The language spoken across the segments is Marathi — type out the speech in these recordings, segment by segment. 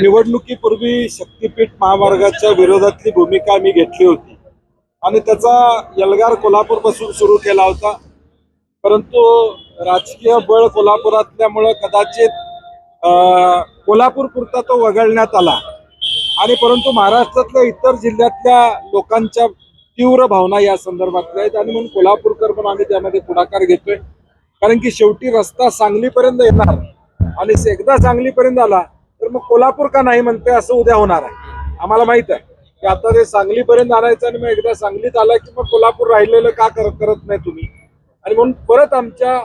निवडणुकीपूर्वी शक्तीपीठ महामार्गाच्या विरोधातली भूमिका मी घेतली होती. आणि त्याचा यलगार कोल्हापूरपासून सुरू केला होता. परंतु राजकीय बळ कोल्हापुरातल्यामुळं कदाचित कोल्हापूर पुरता तो वगळण्यात आला. आणि परंतु महाराष्ट्रातल्या इतर जिल्ह्यातल्या लोकांच्या तीव्र भावना या संदर्भातल्या आहेत. आणि म्हणून कोल्हापूरकर पण आम्ही त्यामध्ये पुढाकार घेतोय. कारण की शेवटी रस्ता सांगलीपर्यंत येणार. आणि एकदा सांगलीपर्यंत आला तर मग कोल्हापूर का नाही म्हणते असं उद्या होणार आहे. आम्हाला माहीत आहे की आता ते सांगलीपर्यंत आणायचं आणि मग एकदा सांगलीत आला की मग कोल्हापूर राहिलेलं का कर- करत नाही तुम्ही? आणि म्हणून परत आमच्या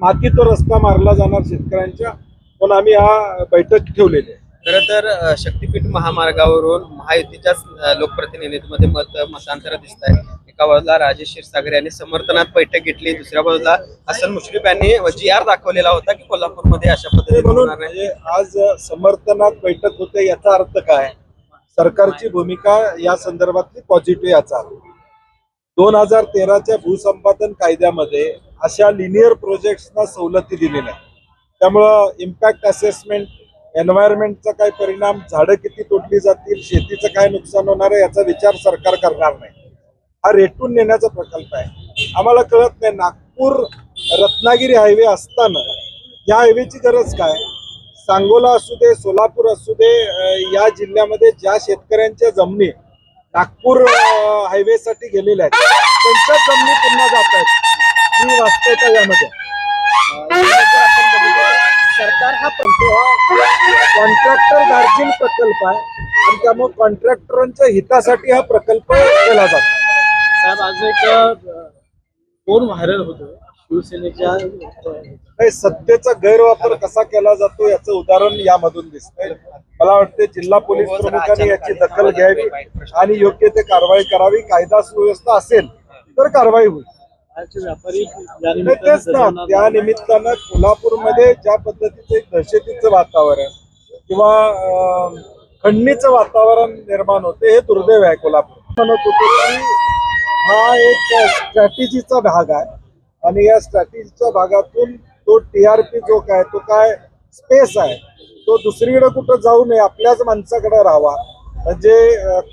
मातीत रस्ता मारला जाणार शेतकऱ्यांच्या म्हणून आम्ही हा बैठक ठेवलेली आहे. खरं तर शक्तीपीठ महामार्गावरून महायुतीच्याच लोकप्रतिनिधीमध्ये मत मतांतर दिसत आहे एका बाजूला राजेश क्षीरसागर यांनी समर्थनात बैठक घेतली. दुसऱ्या बाजूला हसन मुश्रीफ यांनी जी आर दाखवलेला होता की कोल्हापूरमध्ये अशा ते पद्धतीने म्हणून होणार नाही. म्हणजे आज समर्थनात बैठक होते याचा अर्थ काय? सरकारची भूमिका या संदर्भातली पॉझिटिव्ह याचा अर्थ. दोन हजार तेराच्या भूसंपादन कायद्यामध्ये अशा लिनियर प्रोजेक्ट्सना सवलती दिलेल्या आहेत त्यामुळं इम्पॅक्ट असेसमेंट एन्व्हायरमेंटचा काय परिणाम झाडं किती तोडली जातील शेतीचं काय नुकसान होणार आहे याचा विचार सरकार करणार नाही. हा रेटून नेण्याचा प्रकल्प आहे. आम्हाला कळत नाही नागपूर रत्नागिरी हायवे असताना या हायवेची गरज काय? सांगोला असू दे सोलापूर असू दे या जिल्ह्यामध्ये ज्या शेतकऱ्यांच्या जमिनी नागपूर हायवेसाठी गेलेल्या आहेत त्यांच्याच जमिनी पुन्हा जात आहेत. ही वास्तवता यामध्ये? जर आपण सरकार हा कॉन्ट्रॅक्टर गार्जिन प्रकल्प आहे आणि त्यामुळे कॉन्ट्रॅक्टरांच्या हितासाठी हा प्रकल्प केला जातो. साहेब आज एक फोन व्हायरल होतो शिवसेनेच्या नाही सत्तेचा गैरवापर कसा केला जातो याचं उदाहरण यामधून दिसतंय. मला वाटते जिल्हा पोलीस प्रमुखांनी याची दखल घ्यावी आणि योग्य ते कारवाई करावी. कायदा सुव्यवस्था असेल तर कारवाई होईल. तेच ना. त्या निमित्तानं कोल्हापूरमध्ये ज्या पद्धतीचं एक दहशतीचं वातावरण किंवा खंडणीचं वातावरण निर्माण होते हे दुर्दैव आहे कोल्हापूर. म्हणत होतो की हा एक स्ट्रॅटेजीचा भाग आहे. आणि या स्ट्रॅटेजीच्या भागातून तो टी आर पी जो काय तो काय स्पेस आहे तो दुसरीकडे कुठं जाऊ नये आपल्याच माणसाकडे राहावा. म्हणजे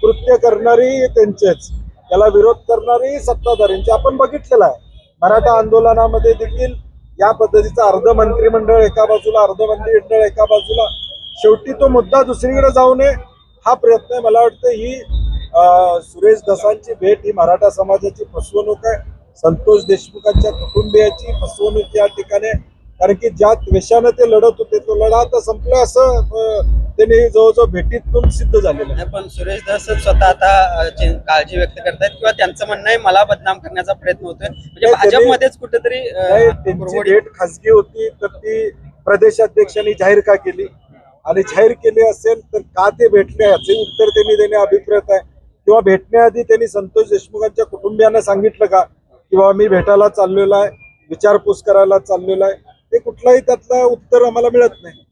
कृत्य करणारी त्यांचेच. त्याला विरोध करणारी सत्ताधाऱ्यांची. आपण बघितलेलं आहे. मराठा आंदोलनामध्ये देखील या पद्धतीचं अर्ध मंत्रिमंडळ एका बाजूला अर्ध मंत्रिमंडळ एका बाजूला. शेवटी तो मुद्दा दुसरीकडे जाऊ नये हा प्रयत्न आहे. मला वाटतं ही सुरेश दसांची भेट ही मराठा समाजाची फसवणूक आहे. संतोष देशमुखांच्या कुटुंबियाची फसवणूक या ठिकाणी. कारण की ज्या द्वेषानं ते लढत होते तो लढा आता संपला असं त्यांनी जवळजवळ भेटीतून सिद्ध झालेलं आहे. पण सुरेश दस स्वतः आता काळजी व्यक्त करतायत किंवा त्यांचं म्हणणं आहे मला बदनाम करण्याचा प्रयत्न होतोय. म्हणजे भाजपमध्येच कुठेतरी त्यांची भेट खासगी होती तर ती प्रदेशाध्यक्षांनी जाहीर का केली? आणि जाहीर केली असेल तर का ते भेटले याचे उत्तर त्यांनी देणे अभिप्रेत आहे. किंवा भेटण्याआधी त्यांनी संतोष देशमुखांच्या कुटुंबियांना सांगितलं का? की बाबा मी भेटायला चाललेलो आहे विचारपूस करायला चाललेलो आहे. ते कुठलाही त्यातलं उत्तर आम्हाला मिळत नाही.